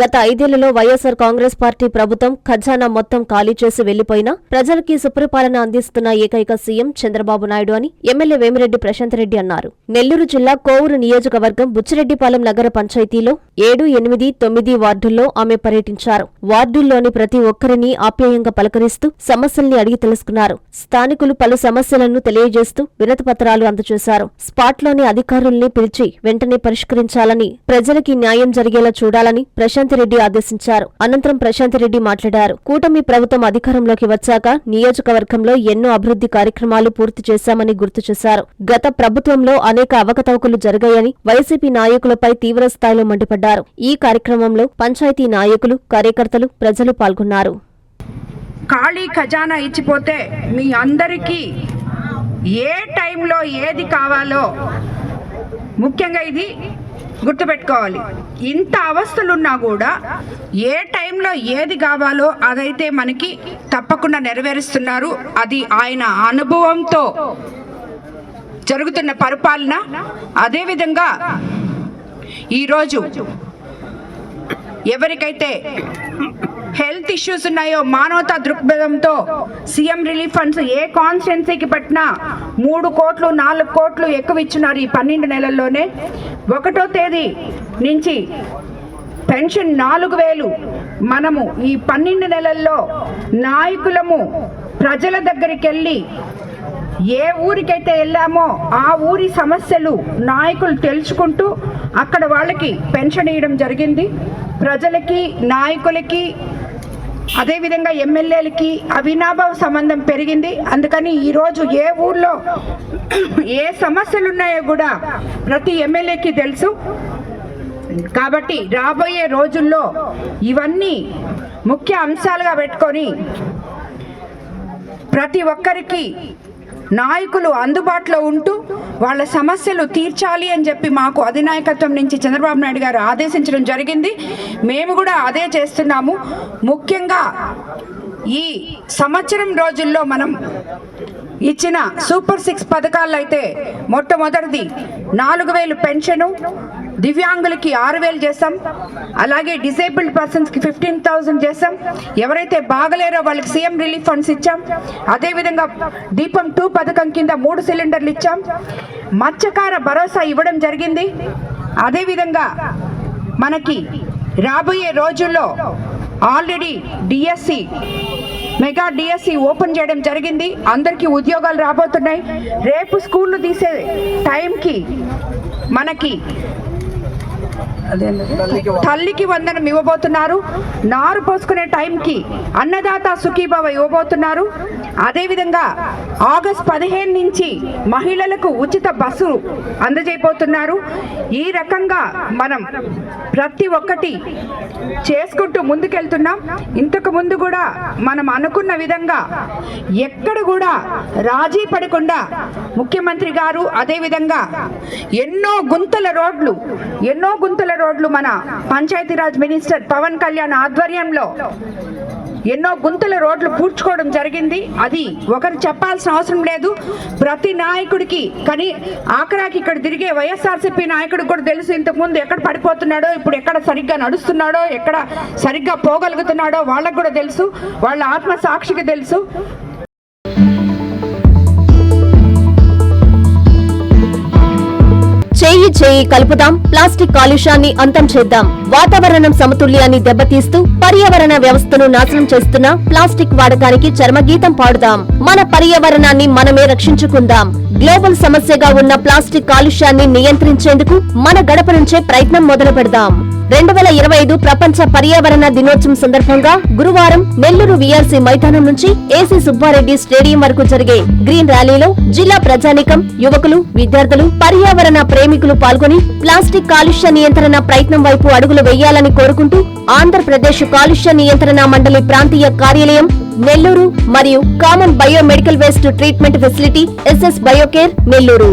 గత ఐదేళ్ళలో వైఎస్సార్ కాంగ్రెస్ పార్టీ ప్రభుత్వం ఖజానా మొత్తం ఖాళీ చేసి వెళ్ళిపోయినా ప్రజలకి సుపరిపాలన అందిస్తున్న ఏకైక సీఎం చంద్రబాబు నాయుడు అని ఎమ్మెల్యే వేమిరెడ్డి ప్రశాంత్ రెడ్డి అన్నారు. నెల్లూరు జిల్లా కోవూరు నియోజకవర్గం బుచ్చిరెడ్డిపాలెం నగర పంచాయతీలో ఏడు ఎనిమిది తొమ్మిది వార్డుల్లో ఆమె పర్యటించారు. వార్డుల్లోని ప్రతి ఒక్కరిని ఆప్యాయంగా పలకరిస్తూ సమస్యల్ని అడిగి తెలుసుకున్నారు. స్థానికులు పలు సమస్యలను తెలియజేస్తూ వినతిపత్రాలు అందజేశారు. స్పాట్లోని అధికారుల్ని పిలిచి వెంటనే పరిష్కరించాలని ప్రజలకి న్యాయం జరిగేలా చూడాలని ప్రశాంత్ రెడ్డి ఆదేశించారు. అనంతరం ప్రశాంత్ రెడ్డి మాట్లాడారు. కూటమి ప్రభుత్వం అధికారంలోకి వచ్చాక నియోజకవర్గంలో ఎన్నో అభివృద్ధి కార్యక్రమాలు పూర్తి చేశామని గుర్తు చేశారు. గత ప్రభుత్వంలో అనేక అవకతవకలు జరిగాయని వైసీపీ నాయకులపై తీవ్ర స్థాయిలో మండిపడ్డారు. ఈ కార్యక్రమంలో పంచాయతీ నాయకులు కార్యకర్తలు ప్రజలు పాల్గొన్నారు. ఖాళీ ఖజానా ఇచ్చిపోతే మీ అందరికీ ఏ టైంలో ఏది కావాలో ముఖ్యంగా ఇది గుర్తుపెట్టుకోవాలి. ఇంత అవస్థలున్నా కూడా ఏ టైంలో ఏది కావాలో అదైతే మనకి తప్పకుండా నెరవేరుస్తున్నారు. అది ఆయన అనుభవంతో జరుగుతున్న పరిపాలన. అదేవిధంగా ఈరోజు ఎవరికైతే హెల్త్ ఇష్యూస్ ఉన్నాయో మానవతా దృక్పథంతో సీఎం రిలీఫ్ ఫండ్స్ ఏ కాన్స్టిట్యున్సీకి పట్టినా మూడు కోట్లు నాలుగు కోట్లు ఎక్కువ ఇచ్చినారు ఈ పన్నెండు నెలల్లోనే. ఒకటో తేదీ నుంచి పెన్షన్ నాలుగు వేలు. మనము ఈ పన్నెండు నెలల్లో నాయకులము ప్రజల దగ్గరికి వెళ్ళి ఏ ఊరికైతే వెళ్ళామో ఆ ఊరి సమస్యలు నాయకులు తెలుసుకుంటూ అక్కడ వాళ్ళకి పెన్షన్ ఇవ్వడం జరిగింది. ప్రజలకి నాయకులకి అదేవిధంగా ఎమ్మెల్యేలకి అవినాభావ సంబంధం పెరిగింది. అందుకని ఈరోజు ఏ ఊర్లో ఏ సమస్యలు ఉన్నాయో కూడా ప్రతి ఎమ్మెల్యేకి తెలుసు. కాబట్టి రాబోయే రోజుల్లో ఇవన్నీ ముఖ్య అంశాలుగా పెట్టుకొని ప్రతి ఒక్కరికి నాయకులు అందుబాటులో ఉంటూ వాళ్ళ సమస్యలు తీర్చాలి అని చెప్పి మాకు అధినాయకత్వం నుంచి చంద్రబాబు నాయుడు గారు ఆదేశించడం జరిగింది. మేము కూడా అదే చేస్తున్నాము. ముఖ్యంగా ఈ సంవత్సరం రోజుల్లో మనం ఇచ్చిన సూపర్ సిక్స్ పథకాలు అయితే మొట్టమొదటిది నాలుగు వేలు పెన్షను దివ్యాంగులకి ఆరు వేలు చేస్తాం అలాగే డిసేబుల్డ్ పర్సన్స్కి ఫిఫ్టీన్ థౌజండ్ చేస్తాం ఎవరైతే బాగలేరో వాళ్ళకి సీఎం రిలీఫ్ ఫండ్స్ ఇచ్చాం. అదేవిధంగా దీపం టూ పథకం కింద మూడు సిలిండర్లు ఇచ్చాం. మత్స్యకార భరోసా ఇవ్వడం జరిగింది. అదేవిధంగా మనకి రాబోయే రోజుల్లో already DSC mega DSC open చేయడం జరిగింది. అందరికీ ఉద్యోగాలు రాబోతున్నాయి. రేపు స్కూళ్ళు తీసే టైంకి మనకి తల్లికి వందనం ఇవ్వబోతున్నారు. నారు పోసుకునే టైంకి అన్నదాత సుఖీభావ ఇవ్వబోతున్నారు. అదేవిధంగా ఆగస్ట్ పదిహేను నుంచి మహిళలకు ఉచిత బస్సు అందజేయబోతున్నారు. ఈ రకంగా మనం ప్రతి ఒక్కటి చేసుకుంటూ ముందుకెళ్తున్నాం. ఇంతకు ముందు కూడా మనం అనుకున్న విధంగా ఎక్కడ కూడా రాజీ పడకుండా ముఖ్యమంత్రి గారు అదేవిధంగా ఎన్నో గుంతల రోడ్లు ఎన్నో గుంతల రోడ్లు మన పంచాయతీరాజ్ మినిస్టర్ పవన్ కళ్యాణ్ ఆధ్వర్యంలో ఎన్నో గుంతల రోడ్లు పూడ్చుకోవడం జరిగింది. అది ఒకరు చెప్పాల్సిన అవసరం లేదు. ప్రతి నాయకుడికి కానీ ఆఖరాకి ఇక్కడ తిరిగే వైఎస్ఆర్సీపీ నాయకుడికి కూడా తెలుసు ఇంతకుముందు ఎక్కడ పడిపోతున్నాడో ఇప్పుడు ఎక్కడ సరిగ్గా నడుస్తున్నాడో ఎక్కడ సరిగ్గా పోగలుగుతున్నాడో వాళ్ళకు కూడా తెలుసు. వాళ్ళ ఆత్మ సాక్షికి తెలుసు. చేయి కలుపుదాం ప్లాస్టిక్ కాలుష్యాన్ని అంతం చేద్దాం. వాతావరణం సమతుల్యాన్ని దెబ్బతీస్తూ పర్యావరణ వ్యవస్థను నాశనం చేస్తున్న ప్లాస్టిక్ వాడకానికి చర్మగీతం పాడుదాం. మన పర్యావరణాన్ని మనమే రక్షించుకుందాం. గ్లోబల్ సమస్యగా ఉన్న ప్లాస్టిక్ కాలుష్యాన్ని నియంత్రించేందుకు మన గడప నుంచే ప్రయత్నం మొదలు పెడదాం రెండు వేల ఇరవై ఐదు ప్రపంచ పర్యావరణ దినోత్సవం సందర్భంగా గురువారం నెల్లూరు వీఆర్సీ మైదానం నుంచి ఏసీ సుబ్బారెడ్డి స్టేడియం వరకు జరిగే గ్రీన్ ర్యాలీలో జిల్లా ప్రజానికం యువకులు విద్యార్థులు పర్యావరణ ప్రేమికులు పాల్గొని ప్లాస్టిక్ కాలుష్య నియంత్రణ ప్రయత్నం వైపు అడుగులు వేయాలని కోరుకుంటూ ఆంధ్రప్రదేశ్ కాలుష్య నియంత్రణ మండలి ప్రాంతీయ కార్యాలయం నెల్లూరు మరియు common biomedical waste treatment facility SS biocare Nellore.